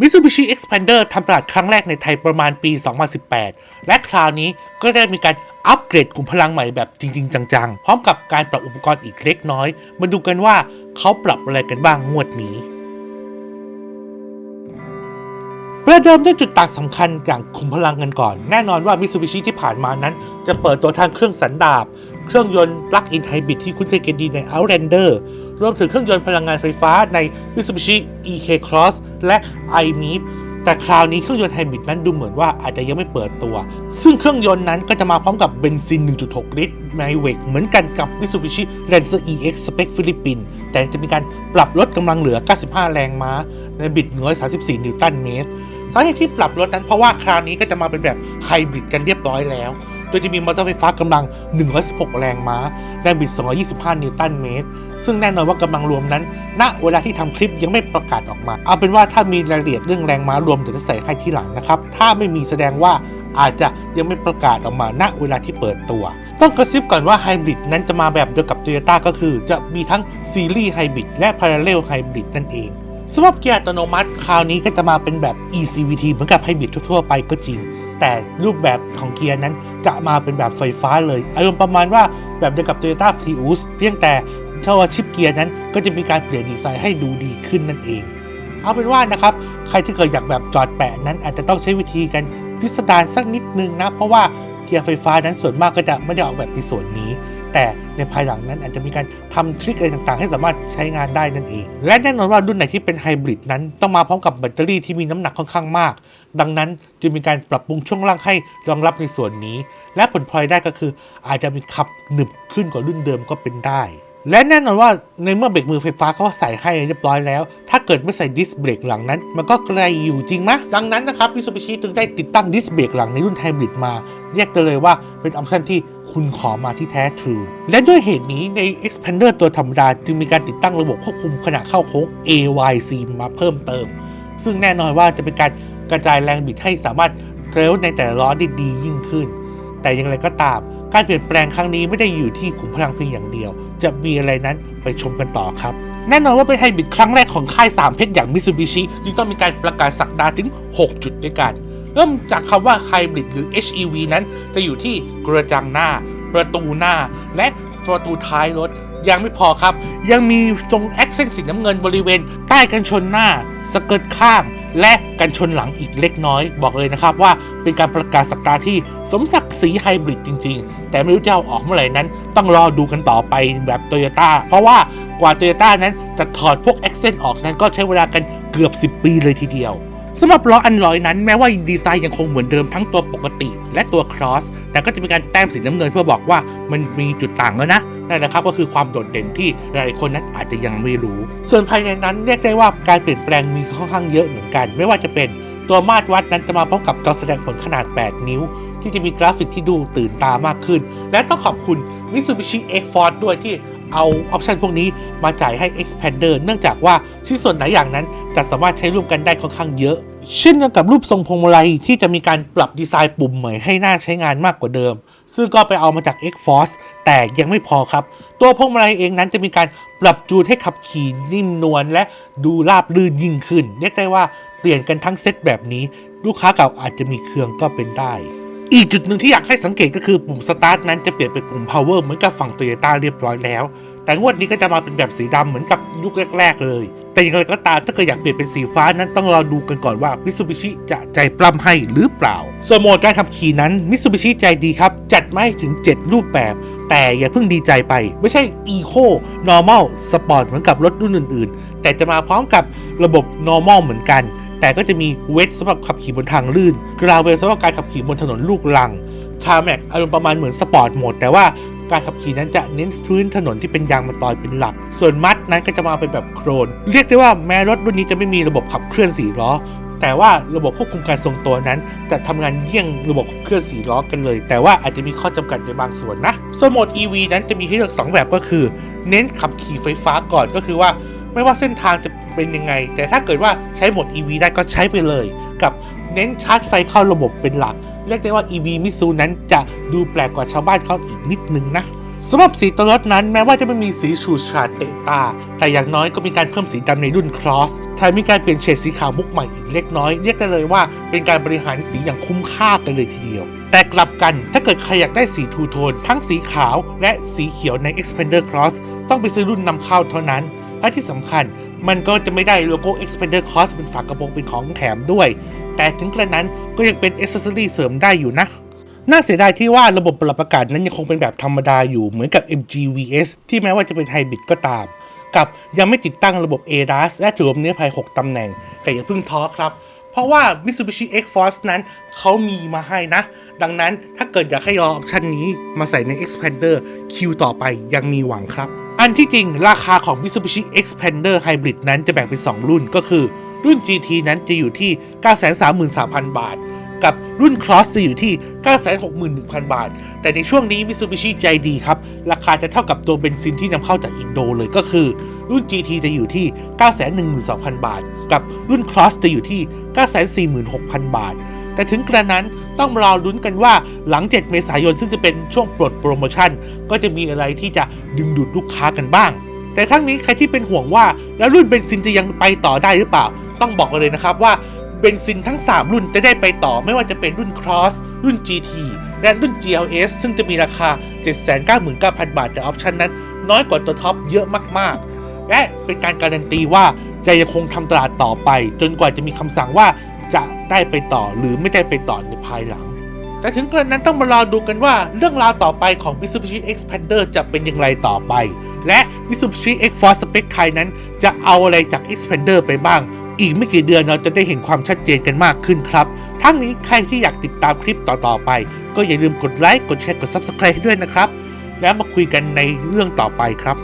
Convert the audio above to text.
Mitsubishi Xpander ทำตลาดครั้งแรกในไทยประมาณปี 2018 และคราวนี้ก็ได้มีการอัปเกรดกลุ่มพลังใหม่แบบจริง ๆ จัง ๆ พร้อมกับการปรับอุปกรณ์อีกเล็กน้อย มาดูกันว่าเขาปรับอะไรกันบ้างงวดนี้ประเดิมด้วยจุดต่างสำคัญอย่างคุมพลังกันก่อน แน่นอนว่า Mitsubishi ที่ผ่านมานั้น จะเปิดตัวทางเครื่องสันดาบ เครื่องยนต์ Plug-in Hybrid ที่คุ้นเคยกันดีใน Outlander รวมถึงเครื่องยนต์พลังงานไฟฟ้าใน Mitsubishi EK Cross และ iMIP แต่คราวนี้เครื่องยนต์ไฮบริดนั้นดูเหมือนว่าอาจจะยังไม่เปิดตัว ซึ่งเครื่องยนต์นั้นก็จะมาพร้อมกับเบนซิน 1.6 ลิตร m y w e c เหมือนกันกับ Mitsubishi Lancer EX Spec ฟิลิปปินส์แต่จะมีการปรับลดกำลังเหลือ 95 แรงม้า ในบิด134 นิวตันเมตร สาเหตุที่ปรับลดนั้นเพราะว่าคราวนี้ก็จะมาเป็นแบบไฮบริดกันเรียบร้อยแล้ว โดยจะมีมอเตอร์ไฟฟ้ากำลัง 116 แรงม้า แรงบิด 225 นิวตันเมตร ซึ่งแน่นอนว่ากำลังรวมนั้น ณ เวลาที่ทำคลิปยังไม่ประกาศออกมา เอาเป็นว่าถ้ามีรายละเอียดเรื่องแรงม้ารวมเดี๋ยวจะใส่ให้ทีหลังนะครับ ถ้าไม่มีแสดงว่าอาจจะยังไม่ประกาศออกมาณเวลาที่เปิดตัว ต้องกระซิบก่อนว่าไฮบริดนั้นจะมาแบบเดียวกับ Toyota ก็คือ จะมีทั้งซีรีส์ไฮบริดและ Parallel Hybrid นั่นเองสำหรับเกียร์อัตโนมัติ คราวนี้ก็จะมาเป็นแบบ eCVT เหมือนกับไฮบริดทั่วๆไปก็จริง แต่รูปแบบของเกียร์นั้นจะมาเป็นแบบไฟฟ้าเลย อารมณ์ประมาณว่าแบบเดียวกับ Toyota Prius เพียงแต่เท่าว่าชิปเกียร์นั้นก็จะมีการเปลี่ยนดีไซน์ให้ดูดีขึ้นนั่นเอง เอาเป็นว่านะครับ ใครที่เคยอยากแบบจอดแปะนั้นอาจจะต้องใช้วิธีกันพิสดารสักนิดนึงนะ เพราะว่าเกียร์ไฟฟ้านั้นส่วนมากก็จะไม่ได้ออกแบบในส่วนนี้ แต่ในภายหลังนั้นอาจจะมีการทำทริคอะไรต่างๆ ให้สามารถใช้งานได้นั่นเอง และแน่นอนว่ารุ่นไหนที่เป็นไฮบริดนั้นต้องมาพร้อมกับแบตเตอรี่ที่มีน้ำหนักค่อนข้างมาก ดังนั้นจึงมีการปรับปรุงช่วงล่างให้รองรับในส่วนนี้ และผลพลอยได้ก็คือ อาจจะมีขับหนึบขึ้นกว่ารุ่นเดิมก็เป็นได้ และแน่นอนว่าในเมื่อเบรกมือไฟฟ้าเขาใส่ให้เรียบร้อยแล้ว ถ้าเกิดไม่ใส่ดิสเบรกหลังนั้น มันก็ไกลอยู่จริงไหมดังนั้นนะครับ Mitsubishi จึงได้ติดตั้งดิสเบรกหลังในรุ่นไฮบริดมาเรียกกันเลยว่าเป็นออปชั่นที่คุณขอมาที่แท้ทรูและด้วยเหตุนี้ใน Expander ตัวธรรมดา จึงมีการติดตั้งระบบควบคุมขณะเข้าโค้ง AYC มาเพิ่มเติม ซึ่งแน่นอนว่าจะเป็นการ กระจายแรงบิดให้สามารถเร็วในแต่ละล้อได้ดียิ่งขึ้น แต่อย่างไรก็ตาม การเปลี่ยนแปลงครั้งนี้ไม่ได้อยู่ที่ขุมพลังเพียงอย่างเดียว จะมีอะไรนั้นไปชมกันต่อครับ แน่นอนว่าเป็นไฮบริดครั้งแรกของค่าย3เพชรอย่างมิซูบิชิจึงต้องมีการประกาศสักดาถึง 6 จุดด้วยกัน เริ่มจากคำว่าไฮบริดหรือ HEV นั้น จะอยู่ที่กระจังหน้า ประตูหน้า และประตูท้ายรถยังไม่พอครับ ยังมีตรงแอคเซนต์สีน้ำเงินบริเวณ ใต้กันชนหน้า สเกิร์ตข้าง และกันชนหลังอีกเล็กน้อยบอกเลยนะครับว่าเป็นการประกาศสักดาที่สมศักดิ์ศรีไฮบริดจริง ๆ แต่ไม่รู้จะเอาออกเมื่อไหร่นั้น ต้องรอดูกันต่อไปแบบโตโยต้าเพราะว่ากว่าโตโยต้านั้นจะถอดพวกแอคเซนต์ออกนั้นก็ใช้เวลากันเกือบ 10 ปีเลยทีเดียว สำหรับล้ออันลอยนั้นแม้ว่าดีไซน์ยังคงเหมือนเดิมทั้งตัวปกติ และตัวครอส แต่ก็จะมีการแต้มสีน้ำเงินเพื่อบอกว่ามันมีจุดต่างแล้วนะนั่นนะครับก็คือความโดดเด่นที่หลายคนนั้นอาจจะยังไม่รู้ ส่วนภายในนั้นเรียกได้ว่าการเปลี่ยนแปลงมีค่อนข้างเยอะเหมือนกัน ไม่ว่าจะเป็นตัวมาตรวัดนั้นจะมาพร้อมกับจอแสดงผลขนาด 8 นิ้ว ที่จะมีกราฟิกที่ดูตื่นตามากขึ้น และต้องขอบคุณ Mitsubishi X-Force ด้วยที่ เอาออปชันพวกนี้มาจ่ายให้ Expander เนื่องจากว่าชิ้นส่วนไหลายอย่างนั้นจะสามารถใช้ร่วมกันได้ค่อนข้างเยอะ เช่นเดียวกับรูปทรงพวงมาลัยที่จะมีการปรับดีไซน์ปุ่มใหม่ให้หน่าใช้งานมากกว่าเดิม ซึ่งก็ไปเอามาจาก X-Force แต่ยังไม่พอครับ ตัวพวงมาลัยเองนั้นจะมีการปรับจูนให้ขับขี่นิ่มนวลและดูราบรื่นยิ่งขึ้นเรียกได้ว่าเปลี่ยนกันทั้งเซตแบบนี้ ลูกค้าเก่าอาจจะมีเครื่องก็เป็นได้ อีกจุดหนึ่งที่อยากให้สังเกตก็คือปุ่มสตาร์ทนั้นจะเปลี่ยนเป็นปุ่ม power เหมือนกับฝั่ง Toyota เรียบร้อยแล้ว แต่งวดนี้ก็จะมาเป็นแบบสีดำเหมือนกับยุคแรก ๆ เลย แต่อย่างไรก็ตามถ้าเกิดอยากเปลี่ยนเป็นสีฟ้านั้นต้องรอดูกันก่อนว่า Mitsubishi จะใจปล้ำให้หรือเปล่า ส่วนโหมดการขับขี่นั้น Mitsubishi ใจดีครับ จัดมาให้ถึง 7 รูปแบบ แต่อย่าเพิ่งดีใจไป ไม่ใช่ Eco Normal Sport เหมือนกับรถรุ่นอื่น ๆ แต่จะมาพร้อมกับระบบ Normal เหมือนกัน แต่ก็จะมีเวทสำหรับขับขี่บนทางลื่น กราวเวลสำหรับการขับขี่บนถนนลูกลังคาแม็กอารมณ์ประมาณเหมือนสปอร์ตโหมดแต่ว่าการขับขี่นั้นจะเน้นพื้นถนนที่เป็นยางมะตอยเป็นหลัก ส่วนมัดนั้นก็จะมาเป็นแบบโครน เรียกได้ว่าแม้รถรุ่นนี้จะไม่มีระบบขับเคลื่อน4ล้อ แต่ว่าระบบควบคุมการทรงตัวนั้น จะทำงานเยี่ยงระบบขับเคลื่อน4ล้อกันเลย แต่ว่าอาจจะมีข้อจำกัดในบางส่วนนะ ส่วนโหมด EV นั้นจะมีให้เลือก 2 แบบก็คือ เน้นขับขี่ไฟฟ้าก่อนก็คือว่า ไม่ว่าเส้นทางจะเป็นยังไง แต่ถ้าเกิดว่าใช้โหมด EV ได้ก็ใช้ไปเลย กับเน้นชาร์จไฟเข้าระบบเป็นหลัก เรียกได้ว่า EV มิซูนั้นจะดูแปลกกว่าชาวบ้านเขาอีกนิดนึงนะสำหรับสีตัวรถนั้นแม้ว่าจะไม่มีสีฉูดฉาดเตะตา แต่อย่างน้อยก็มีการเพิ่มสีดำในรุ่น Cross แถมมีการเปลี่ยนเฉดสีขาวมุกใหม่อีกเล็กน้อย เรียกได้เลยว่าเป็นการบริหารสีอย่างคุ้มค่ากันเลยทีเดียว แต่กลับกันถ้าเกิดใครอยากได้สีทูโทนทั้งสีขาวและสีเขียวใน Expander Cross ต้องไปซื้อรุ่นนำเข้าเท่านั้น และที่สำคัญมันก็จะไม่ได้โลโก้ Expander Cross เป็นฝากระโปรงเป็นของแถมด้วย แต่ถึงกระนั้นก็ยังเป็น Accessory เสริมได้อยู่นะ น่าเสียดายที่ว่าระบบปรับอากาศนั้นยังคงเป็นแบบธรรมดาอยู่เหมือนกับ MGVS ที่แม้ว่าจะเป็นไฮบริดก็ตาม กับยังไม่ติดตั้งระบบ ADAS และถุงลมนิรภัย6ตำแหน่ง แต่อย่าเพิ่งท้อครับเพราะว่า Mitsubishi X-Force นั้นเขามีมาให้นะ ดังนั้นถ้าเกิดอยากให้รอออปชันนี้มาใส่ใน Expander คิวต่อไปยังมีหวังครับ อันที่จริงราคาของ Mitsubishi Xpander Hybrid นั้นจะแบ่งเป็น 2 รุ่นก็คือ รุ่น GT นั้นจะอยู่ที่ 933,000 บาท กับรุ่น Cross จะอยู่ที่ 961,000 บาท แต่ในช่วงนี้ Mitsubishi ใจดีครับ ราคาจะเท่ากับตัวเบนซินที่นำเข้าจากอินโดเลยก็คือ รุ่น GT จะอยู่ที่ 912,000 บาท กับรุ่น Cross จะอยู่ที่ 946,000 บาท แต่ถึงกระนั้นต้องรอลุ้นกันว่าหลัง 7 เมษายนซึ่งจะเป็นช่วงปลดโปรโมชั่น ก็จะมีอะไรที่จะดึงดูดลูกค้ากันบ้าง แต่ทั้งนี้ใครที่เป็นห่วงว่าแล้วรุ่นเบนซินจะยังไปต่อได้หรือเปล่า ต้องบอกกันเลยนะครับว่าเบนซินทั้ง 3 รุ่นจะได้ไปต่อไม่ว่าจะเป็นรุ่น Cross รุ่น GT และรุ่น GLS ซึ่งจะมีราคา 799,000 บาทแต่ออปชันนั้น น้อยกว่าตัวท็อปเยอะมากๆ และเป็นการการันตีว่าจะยังคงทำตลาดต่อไป จนกว่าจะมีคำสั่งว่า จะได้ไปต่อหรือไม่ได้ไปต่อในภายหลัง แต่ถึงกระนั้นต้องมารอดูกันว่าเรื่องราวต่อไปของ Mitsubishi Xpander จะเป็นอย่างไรต่อไป และ Mitsubishi X-Force Spec ไทยนั้น จะเอาอะไรจาก Xpander ไปบ้าง อีกไม่กี่เดือนเราจะได้เห็นความชัดเจนกันมากขึ้นครับ ทั้งนี้ใครที่อยากติดตามคลิปต่อๆไป ก็อย่าลืมกดไลค์กดแชร์กด Subscribe ให้ด้วยนะครับ แล้วมาคุยกันในเรื่องต่อไปครับ